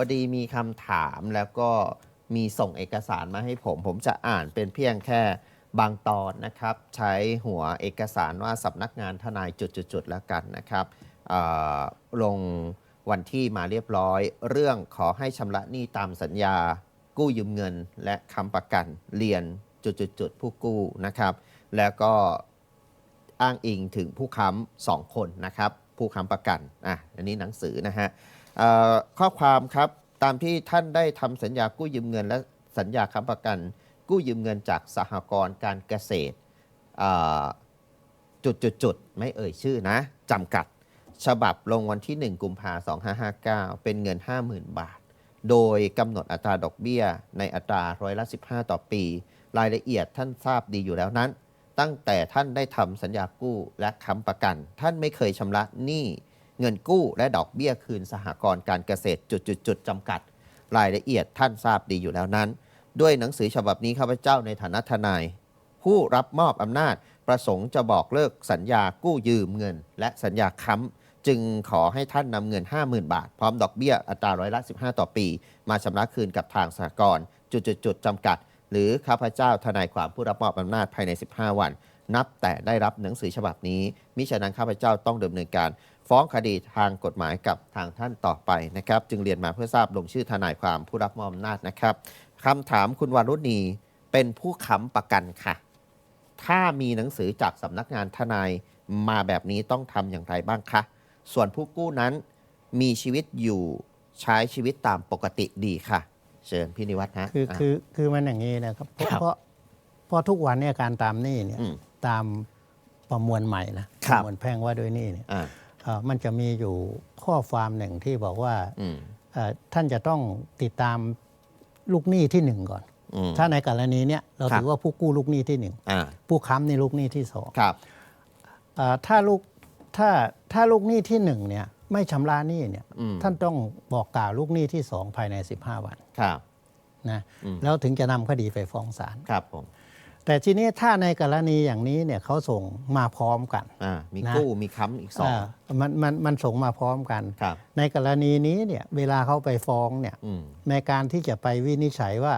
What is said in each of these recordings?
อดีมีคำถามแล้วก็มีส่งเอกสารมาให้ผม ผมจะอ่านเป็นเพียงแค่บางตอนนะครับ ใช้หัวเอกสารว่าสำนักงานทนายจุดๆแล้วกันนะครับลงวันที่มาเรียบร้อย เรื่องขอให้ชำระหนี้ตามสัญญา กู้ยืมเงิน และค้ำประกันเรียนจุดๆผู้กู้นะครับ แล้วก็อ้างอิงถึงผู้ค้ำสองคนนะครับ ผู้ค้ำประกันอะอันนี้หนังสือนะฮะ ข้อความครับตามที่ท่านได้ทำสัญญากู้ยืมเงิน และสัญญาค้ำประกัน กู้ยืมเงินจากสหกรณ์การเกษตรจุดจุดจุดๆไม่เอ่ยชื่อนะจำกัด ฉบับลงวันที่ 1 กุมภา2559 เป็นเงิน 50,000 บาท โดยกำหนดอัตราดอกเบี้ย ในอัตราร้อยละ 15 ต่อปี รายละเอียดท่านทราบดีอยู่แล้วนั้น ตั้งแต่ท่านได้ทำสัญญากู้และค้ำประกัน ท่านไม่เคยชำระหนี้ เงินกู้และดอกเบี้ยคืนสหกรณ์การเกษตรจุดๆๆจำกัด รายละเอียดท่านทราบดีอยู่แล้วนั้น ด้วยหนังสือฉบับนี้ข้าพเจ้าในฐานะทนาย ผู้รับมอบอำนาจประสงค์จะบอกเลิกสัญญากู้ยืมเงิน และสัญญาค้ำจึงขอให้ท่านนำเงิน 50,000 บาท พร้อมดอกเบี้ยอัตราร้อยละ15 ต่อปี มาชำระคืนกับทางสหกรณ์จุดๆๆจำกัด หรือข้าพเจ้าทนายความผู้รับมอบอำนาจภายใน 15 วัน นับแต่ได้รับหนังสือฉบับนี้ มิฉะนั้นข้าพเจ้าต้องดำเนินการ ฟ้องคดีทางกฎหมายกับทางท่านต่อไปนะครับ จึงเรียนมาเพื่อทราบลงชื่อทนายความผู้รับมอบอำนาจนะครับคำถามคุณวารุณีเป็นผู้ค้ำประกันค่ะ ถ้ามีหนังสือจากสำนักงานทนายมาแบบนี้ต้องทำอย่างไรบ้างคะส่วนผู้กู้นั้นมีชีวิตอยู่ใช้ชีวิตตามปกติดีค่ะ เชิญพี่นิวัฒน์ฮะคืออะคือคือมันอย่างนี้นะครับเพราะครับเพราะเพราะทุกวันเนี่ยการตามหนี้เนี่ย อืม ตามประมวลใหม่นะคปรับระมวลแพ่งว่าด้วยหนี้เนี่ยอ่า เอ่อมันจะมีอยู่ข้อความหนึ่งที่บอกว่าอืม เอ่อท่านจะต้องติดตามลูกหนี้ที่หนึ่งก่อน อืม ถ้าในกรณีเนี้ยเราครับ ถือว่าผู้กู้ลูกหนี้ที่หนึ่งอ่าผู้ค้ำในลูกหนี้ที่สองครับ เอ่อถ้าลูกถ้าถ้าลูกหนี้ที่หนึ่งเนี่ยไม่ชำระหนี้เนี่ยอืม ท่านต้องบอกกล่าวลูกหนี้ที่สองภายใน 15 วันครับ นะอืมแล้วถึงจะนำคดีไปฟ้องศาล ครับผม แต่ทีนี้ถ้าในกรณีอย่างนี้เนี่ยเขาส่งมาพร้อมกัน อ่ามีนะกู้มีค้ำอีกสองามันมันมันส่งมาพร้อมกัน ครับ ในกรณีนี้เนี่ยเวลาเขาไปฟ้องเนี่ยอืมในการที่จะไปวินิจฉัยว่า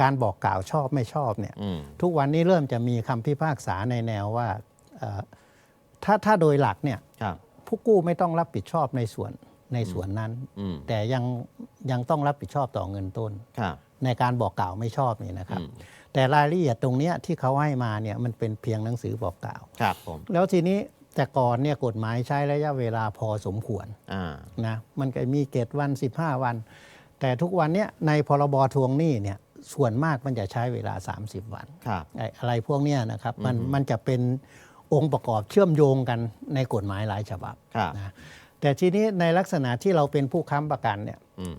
การบอกกล่าวชอบไม่ชอบเนี่ย อืมทุกวันนี้เริ่มจะมีคำพิพากษาในแนวว่าเอ่อถ้าถ้าโดยหลักเนี่ยครับ ผู้กู้ไม่ต้องรับผิดชอบในส่วนในส่วนนั้น อืมแต่ยังยังต้องรับผิดชอบต่อเงินต้น ครับ ในการบอกกล่าวไม่ชอบนี่นะครับอืมแต่รายละเอียดตรงเนี้ยที่เขาให้มาเนี่ยมันเป็นเพียงหนังสือบอกกล่าวครับผมแล้วทีนี้แต่ก่อนเนี่ยกฎหมายใช้ระยะเวลาพอสมควรอ่านะมันก็มีเกตวัน 15 วัน แต่ทุกวันเนี้ยในพรบทวงหนี้เนี่ยส่วนมากมันจะใช้เวลา 30 วันครับไอ้อะไรพวกเนี้ยนะครับมันอือฮึมันจะเป็นองค์ประกอบเชื่อมโยงกันในกฎหมายหลายฉบับครับนะแต่ทีนี้ในลักษณะที่เราเป็นผู้ค้ำประกันเนี่ยอืม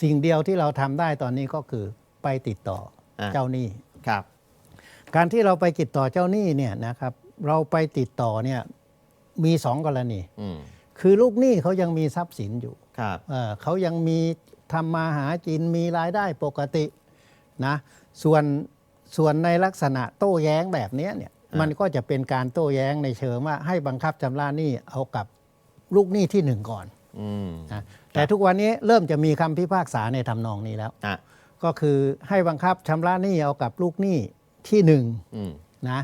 สิ่งเดียวที่เราทำได้ตอนนี้ก็คือไปติดต่ออะเจ้าหนี้ ครับ การที่เราไปติดต่อเจ้าหนี้เนี่ยนะครับเราไปติดต่อเนี่ยมีสองกรณี อืม คือลูกหนี้เขายังมีทรัพย์สินอยู่ ครับ เอ่อเขายังมีทำมาหากินมีรายได้ปกตินะส่วนส่วนในลักษณะโต้แย้งแบบเนี้ยเนี่ยอ่ามัมันก็จะเป็นการโต้แย้งในเชิงว่าให้บังคับชำระหนี้เอากับลูกหนี้ที่หนึ่งก่อนอืม นะแต่ทุกวันนี้เริ่มจะมีคำพิพากษาในทำนองนี้แล้ว อะก็คือให้บังคับชำระหนี้เอากับลูกหนี้ที่หนึ่งอืมนะ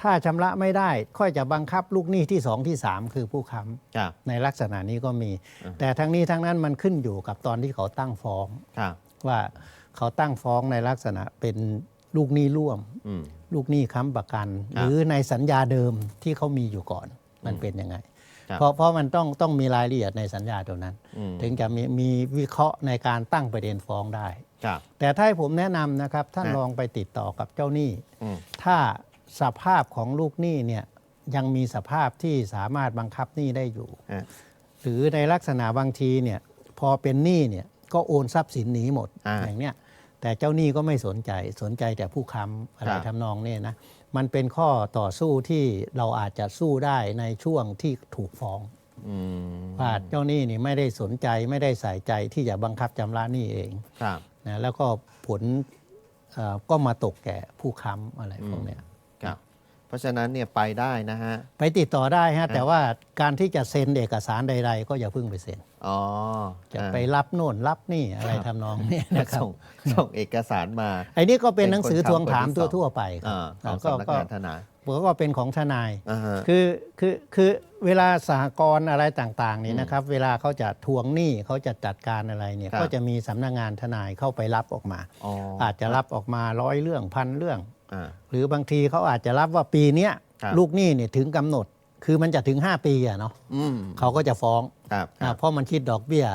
ถ้าชำระไม่ได้ค่อยจะบังคับลูกหนี้ที่สองที่สามคือผู้ค้ำ ครับ ในลักษณะนี้ก็มีอืมแต่ทั้งนี้ทั้งนั้นมันขึ้นอยู่กับตอนที่เขาตั้งฟ้อง ครับ ว่าเขาตั้งฟ้องในลักษณะเป็นลูกหนี้ร่วม อืม ลูกหนี้ค้ำประกันคหรับรือในสัญญาเดิมที่เขามีอยู่ก่อน มันเป็นยังไงครับ เพราะเพราะมันต้องต้องมีรายละเอียดในสัญญาตัวนั้นอืมถึงจะมีมีวิเคราะห์ในการตั้งประเด็นฟ้องได้ครับแต่ถ้าให้ผมแนะนำนะครับ ท่านฮะลองไปติดต่อกับเจ้าหนี้อืมถ้าสภาพของลูกหนี้เนี่ยยังมีสภาพที่สามารถบังคับหนี้ได้อยู่ฮะหรือในลักษณะบางทีเนี่ยพอเป็นหนี้เนี่ยก็โอนทรัพย์สินหนีหมดอ่าอย่างเนี้ยแต่เจ้าหนี้ก็ไม่สนใจสนใจแต่ผู้ค้ำอะไรครับทำนองเนี่ยนะ มันเป็นข้อต่อสู้ที่เราอาจจะสู้ได้ในช่วงที่ถูกฟ้องอืมว่าเจ้าหนี้นี่ไม่ได้สนใจไม่ได้ใส่ใจที่จะบังคับชำระหนี้เองครับนะแล้วก็ผลเอ่อก็มาตกแก่ผู้ค้ำอะไรพวกเนี้ยครับเพราะฉะนั้นเนี่ยไปได้นะฮะ ไปติดต่อได้ฮะ แต่ว่าการที่จะเซ็นเอกสารใด ๆ ก็อย่าเพิ่งไปเซ็น อ๋อจะอ่าไปรับโน่นรับนี่อะไรทำนองเนี้นะครับส่งส่งเอกสารมาไอ้นี่ก็เป็นเป็นหนังสือคนทวงถามทำคนที่สองทั่วๆไปครัอ่าบของก็สำนักก็งานทนายก็เป็นของทนายอ่าฮะคือคือคือเวลาสหกรณ์อะไรต่างๆนี่นะครับ เวลาเขาจะทวงหนี้เขาจะจัดการอะไรเนี่ยครับก็จะมีสำนักงานทนายเข้าไปรับออกมาอ๋ออาจจะรับออกมาร้อยเรื่องพันเรื่องอ่าหรือบางทีเขาอาจจะรับว่าปีเนี้ยครับลูกหนี้เนี่ยถึงกำหนด คือมันจะถึง 5 ปีอะเนาะอืมเขาก็จะฟ้องครับคอ่ารับเพราะมันคิดดอกเบี้ย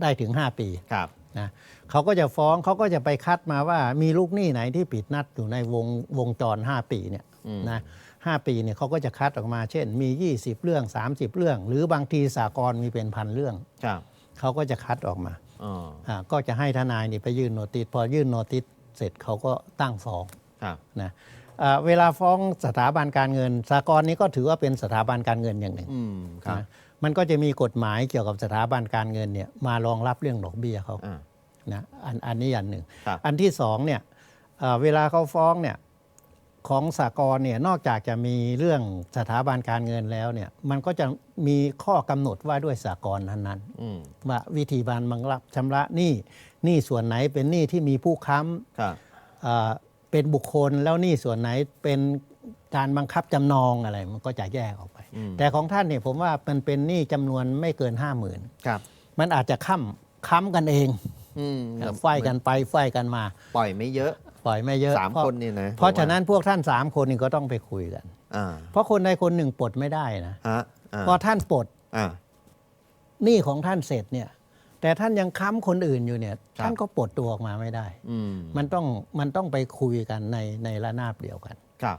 ได้ถึง 5 ปีครับนะเขาก็จะฟ้องเขาก็จะไปคัดมาว่ามีลูกหนี้ไหนที่ปิดนัดอยู่ในวงวงจร 5 ปีเนี่ยอืมนะห้าปีเนี่ยเขาก็จะคัดออกมาเช่น มี 20 เรื่อง 30 เรื่อง หรือบางทีสากลมีเป็นพันเรื่อง ครับเขาก็จะคัดออกมาอ๋ออ่าก็จะให้ทนายนี่ไปยื่นโนติสพอยื่นโนติสเสร็จเขาก็ตั้งฟ้อง ครับ นะอ่า เวลาฟ้องสถาบันการเงินสากลนี้ก็ถือว่าเป็นสถาบันการเงินอย่างหนึ่งอืมครับนะมันก็จะมีกฎหมายเกี่ยวกับสถาบันการเงินเนี่ยมารองรับเรื่องดอกเบี้ยเขาอ่านะอันอันนี้อันหนึ่งครับอันที่สองเนี่ยเอ่อเวลาเขาฟ้องเนี่ยของสากลเนี่ยนอกจากจะมีเรื่องสถาบันการเงินแล้วเนี่ยมันก็จะมีข้อกำหนดว่าด้วยสากลนั้นอืมๆว่าวิธีการบังคับชำระหนี้หนี้ส่วนไหนเป็นหนี้ที่มีผู้ค้ำครับ เอ่อเป็นบุคคลแล้วหนี้ส่วนไหนเป็นการบังคับจำนองอะไรมันก็จะแยกออกไป อืม แต่ของท่านเนี่ยผมว่ามันเป็นหนี้จำนวนไม่เกินห้าหมื่นครับมันอาจจะค้ำค้ำกันเองอืมไฟกันไปไฟกันมา ปล่อยไม่เยอะปล่อยไม่เยอะสามเพราะคนนี่นะเพราะฉะนั้นพวกท่านสามคนนี่ก็ต้องไปคุยกัน อ่าเพราะคนใดคนหนึ่งปลดไม่ได้นะฮะอ่าพอท่านปลดอ่าหนี้ของท่านเสร็จเนี่ย แต่ท่านยังค้ำคนอื่นอยู่เนี่ยครับท่านก็ปลดตัวออกมาไม่ได้ อืมมันต้องมันต้องไปคุยกันในในระนาบเดียวกัน ครับ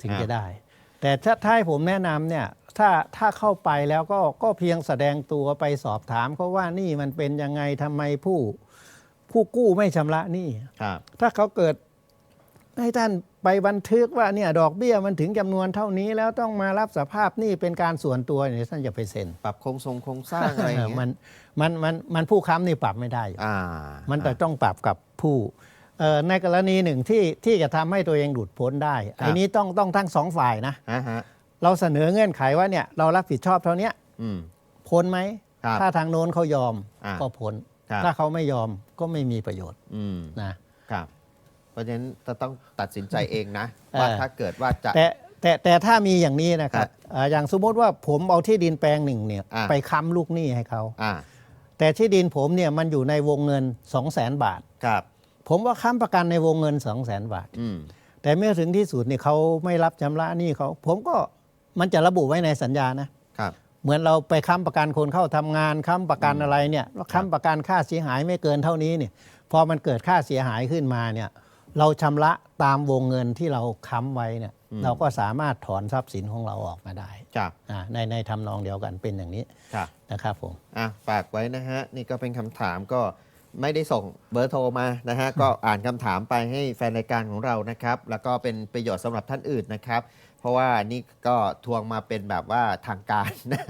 ถึงอ่าจะได้ แต่ถ้าถ้าให้ผมแนะนำเนี่ยถ้าถ้าเข้าไปแล้วก็ก็เพียงแสดงตัวไปสอบถามเขาว่านี่มันเป็นยังไงทำไมผู้ผู้กู้ไม่ชำระหนี้ ครับ ถ้าเขาเกิด ให้ท่านไปบันทึกว่าเนี่ยดอกเบี้ยมันถึงจำนวนเท่านี้ แล้วต้องมารับสภาพหนี้เป็นการส่วนตัวเนี่ยท่านจะไปเซ็นปรับโครงทรงโครงสร้างอะไรอย่างเงี้ยมันมันมันมันผู้ค้ำนี่ปรับไม่ได้อยู่อ่ามันจะต้องปรับกับผู้เอ่อในกรณีหนึ่งที่ที่จะทำให้ตัวเองหลุดพ้นได้ไอ้นี้ต้องต้องทั้งสองฝ่ายนะฮะฮะเราเสนอเงื่อนไขว่าเนี่ยเรารับผิดชอบเท่าเนี้ยอืมพ้นไหมครับถ้าทางโน้นเขายอมอ่าก็พ้นครับถ้าเขาไม่ยอมก็ไม่มีประโยชน์อืมนะครับ เพราะฉะนั้นจะต้องตัดสินใจเองนะเออว่าถ้าเกิดว่าจะ แต่แต่แต่ถ้ามีอย่างนี้นะครับฮะอ่าอย่างสมมติว่าผมเอาที่ดินแปลงหนึ่งเนี่ยอ่า ไปค้ำลูกหนี้ให้เขา อ่าแต่ที่ดินผมเนี่ยมันอยู่ในวงเงิน 2 0 0 0 0 0 บาท ครับ ผมว่าค้ำประกันในวงเงิน 2 0 0 0 0 0 บาท อืม แต่เมื่อถึงที่สุดเนี่ยเขาไม่รับชำระหนี้เขา ผมก็มันจะระบุไว้ในสัญญานะ ครับ เหมือนเราไปค้ำประกันคนเข้าทำงานค้ำประกันอะไรเนี่ยแล้วค้ำประกันค่าเสียหายไม่เกินเท่านี้เนี่ยพอมันเกิดค่าเสียหายขึ้นมาเนี่ย เราชำระตามวงเงินที่เราค้ำไว้เนี่ยเราก็สามารถถอนทรัพย์สินของเราออกมาได้ครับอ่าในในทำนองเดียวกันเป็นอย่างนี้ครับนะครับผมอะฝากไว้นะฮะ นี่ก็เป็นคำถามก็ไม่ได้ส่งเบอร์โทรมานะฮะ ก็อ่านคำถามไปให้แฟนรายการของเรานะครับ แล้วก็เป็นประโยชน์สำหรับท่านอื่นนะครับ เพราะว่านี่ก็ทวงมาเป็นแบบว่าทางการนะ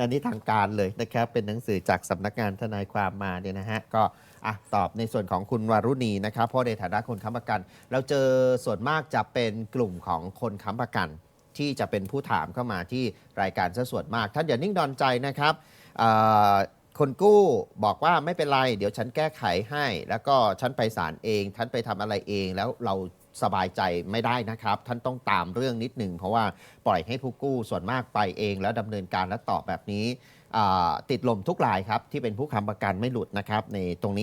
อันนี้ทางการเลยนะครับ เป็นหนังสือจากสำนักงานทนายความมาเนี่ยนะฮะก็ อะตอบในส่วนของคุณวารุณีนะครับ เพราะในฐานะคนค้ำประกัน เราเจอส่วนมากจะเป็นกลุ่มของคนค้ำประกัน ที่จะเป็นผู้ถามเข้ามาที่รายการซะส่วนมาก ท่านอย่านิ่งดอนใจนะครับคนกู้บอกว่าไม่เป็นไร เดี๋ยวฉันแก้ไขให้ แล้วก็ฉันไปศาลเองฉันไปทำอะไรเองแล้วเราสบายใจไม่ได้นะครับ ท่านต้องตามเรื่องนิดหนึ่งเพราะว่าปล่อยให้ผู้กู้ส่วนมากไปเอง แล้วดำเนินการและตอบแบบนี้ติดลมทุกรายครับ ที่เป็นผู้ค้ำประกันไม่หลุดนะครับในตรงนี้